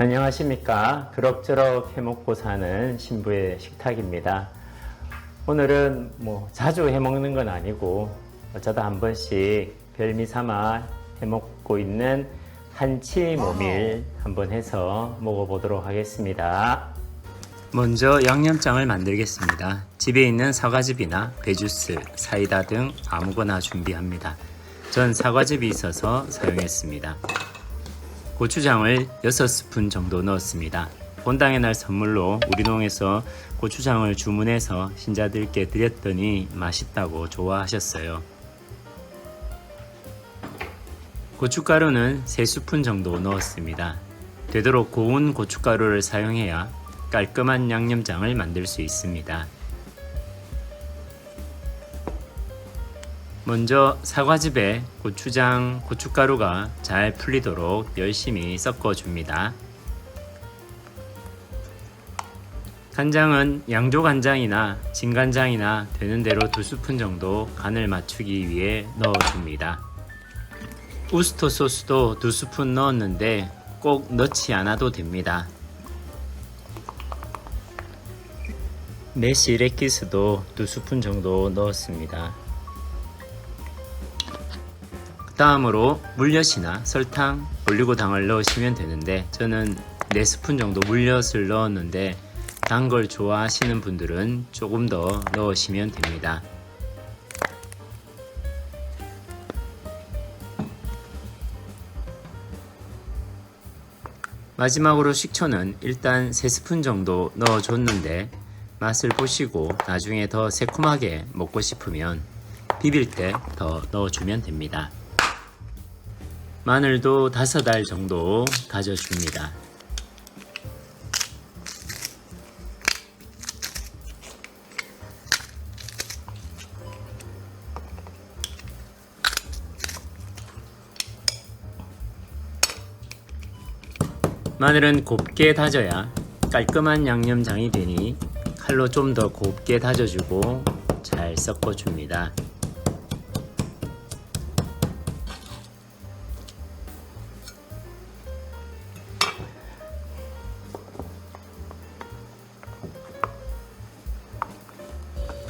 안녕하십니까. 그럭저럭 해먹고 사는 신부의 식탁입니다. 오늘은 뭐 자주 해먹는 건 아니고 어쩌다 한 번씩 별미 삼아 해먹고 있는 한치 모밀 한번 해서 먹어보도록 하겠습니다. 먼저 양념장을 만들겠습니다. 집에 있는 사과즙이나 배주스, 사이다 등 아무거나 준비합니다. 전 사과즙이 있어서 사용했습니다. 고추장을 6스푼 정도 넣었습니다. 본당의 날 선물로 우리 농에서 고추장을 주문해서 신자들께 드렸더니 맛있다고 좋아하셨어요. 고춧가루는 3스푼 정도 넣었습니다. 되도록 고운 고춧가루를 사용해야 깔끔한 양념장을 만들 수 있습니다. 먼저 사과즙에 고추장, 고춧가루가 잘 풀리도록 열심히 섞어줍니다. 간장은 양조 간장이나 진간장이나 되는 대로 두 스푼 정도 간을 맞추기 위해 넣어줍니다. 우스터 소스도 두 스푼 넣었는데 꼭 넣지 않아도 됩니다. 메시 레키스도 두 스푼 정도 넣었습니다. 다음으로 물엿이나 설탕, 올리고당을 넣으시면 되는데 저는 4스푼 정도 물엿을 넣었는데 단 걸 좋아하시는 분들은 조금 더 넣으시면 됩니다. 마지막으로 식초는 일단 3스푼 정도 넣어줬는데 맛을 보시고 나중에 더 새콤하게 먹고 싶으면 비빌 때 더 넣어주면 됩니다. 마늘도 다섯 알 정도 다져줍니다. 마늘은 곱게 다져야 깔끔한 양념장이 되니 칼로 좀 더 곱게 다져주고 잘 섞어줍니다.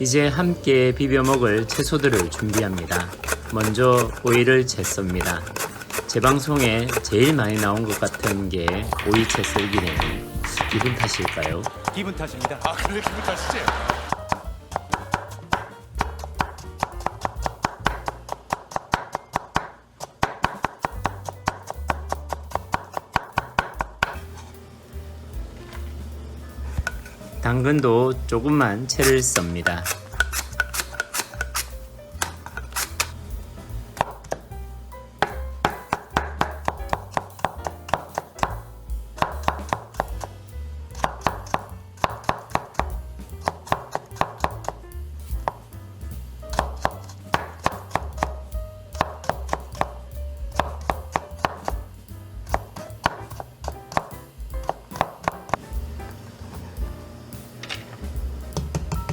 이제 함께 비벼 먹을 채소들을 준비합니다. 먼저 오이를 채 썹니다. 제 방송에 제일 많이 나온 것 같은 게 오이 채 썰기네요. 기분 탓일까요? 기분 탓입니다. 아 그래 기분 탓이지? 당근도 조금만 채를 썹니다.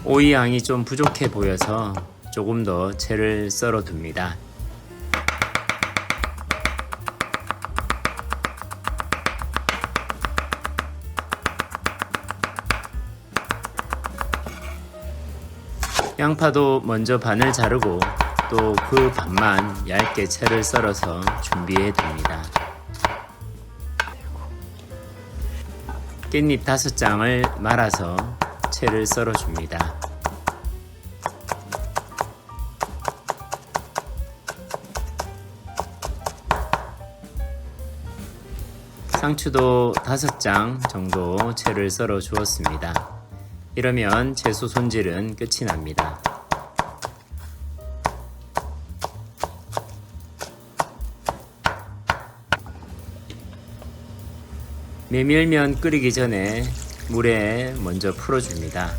오이 양이 좀 부족해 보여서 조금 더 채를 썰어 둡니다. 양파도 먼저 반을 자르고 또 그 반만 얇게 채를 썰어서 준비해 둡니다. 깻잎 다섯 장을 말아서 채를 썰어 줍니다. 상추도 다섯 장 정도 채를 썰어 주었습니다. 이러면 채소 손질은 끝이 납니다. 메밀면 끓이기 전에 물에 먼저 풀어줍니다.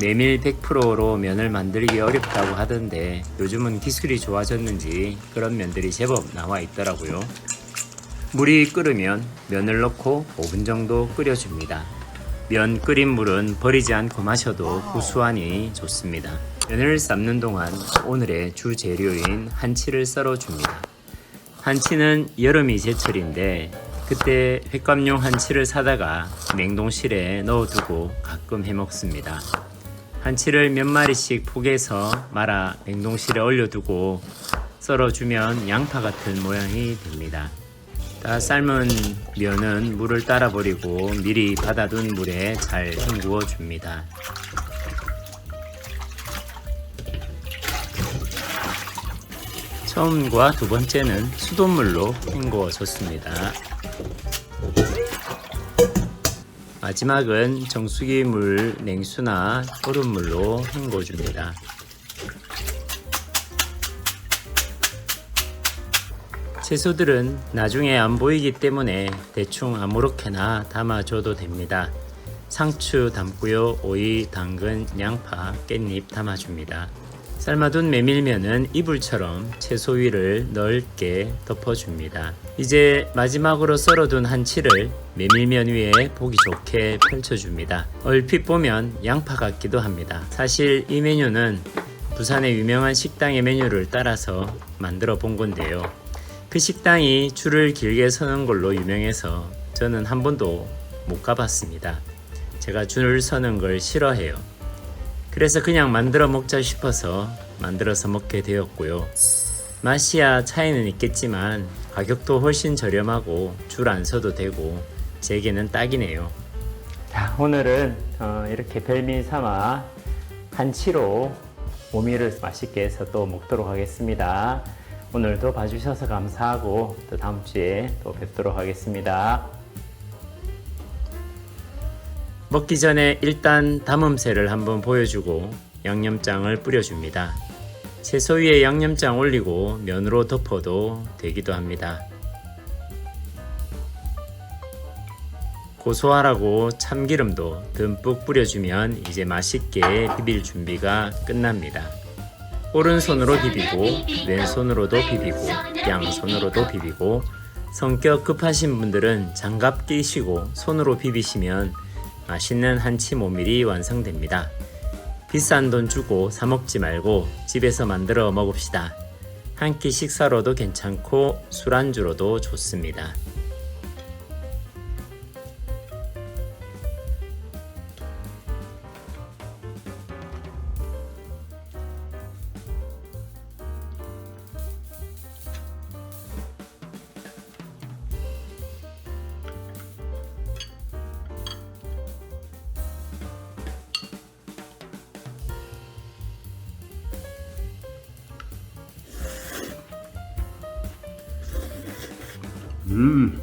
메밀 100%로 면을 만들기 어렵다고 하던데 요즘은 기술이 좋아졌는지 그런 면들이 제법 나와 있더라고요. 물이 끓으면 면을 넣고 5분 정도 끓여줍니다. 면 끓인 물은 버리지 않고 마셔도 구수하니 좋습니다. 면을 삶는 동안 오늘의 주 재료인 한치를 썰어줍니다. 한치는 여름이 제철인데 그때 횟감용 한치를 사다가 냉동실에 넣어두고 가끔 해먹습니다. 한치를 몇 마리씩 포개서 말아 냉동실에 얼려두고 썰어주면 양파 같은 모양이 됩니다. 다 삶은 면은 물을 따라 버리고 미리 받아둔 물에 잘 헹구어 줍니다. 처음과 두 번째는 수돗물로 헹구어 줬습니다. 마지막은 정수기 물, 냉수나 얼음물로 헹궈 줍니다. 채소들은 나중에 안 보이기 때문에 대충 아무렇게나 담아줘도 됩니다. 상추 담고요, 오이, 당근, 양파, 깻잎 담아줍니다. 삶아둔 메밀면은 이불처럼 채소 위를 넓게 덮어줍니다. 이제 마지막으로 썰어둔 한치를 메밀면 위에 보기 좋게 펼쳐줍니다. 얼핏 보면 양파 같기도 합니다. 사실 이 메뉴는 부산의 유명한 식당의 메뉴를 따라서 만들어 본 건데요. 그 식당이 줄을 길게 서는 걸로 유명해서 저는 한 번도 못 가봤습니다. 제가 줄을 서는 걸 싫어해요. 그래서 그냥 만들어 먹자 싶어서 만들어서 먹게 되었고요. 맛이야 차이는 있겠지만 가격도 훨씬 저렴하고 줄 안 서도 되고 제게는 딱이네요. 자, 오늘은 어, 이렇게 별미 삼아 한치로 모미를 맛있게 해서 또 먹도록 하겠습니다. 오늘도 봐주셔서 감사하고 또 다음 주에 또 뵙도록 하겠습니다. 먹기 전에 일단 담음새를 한번 보여주고 양념장을 뿌려줍니다. 채소 위에 양념장 올리고 면으로 덮어도 되기도 합니다. 고소하라고 참기름도 듬뿍 뿌려주면 이제 맛있게 비빌 준비가 끝납니다. 오른손으로 비비고 왼손으로도 비비고 양손으로도 비비고 성격 급하신 분들은 장갑 끼시고 손으로 비비시면 맛있는 한치 모밀이 완성됩니다. 비싼 돈 주고 사 먹지 말고 집에서 만들어 먹읍시다. 한 끼 식사로도 괜찮고 술안주로도 좋습니다. 음,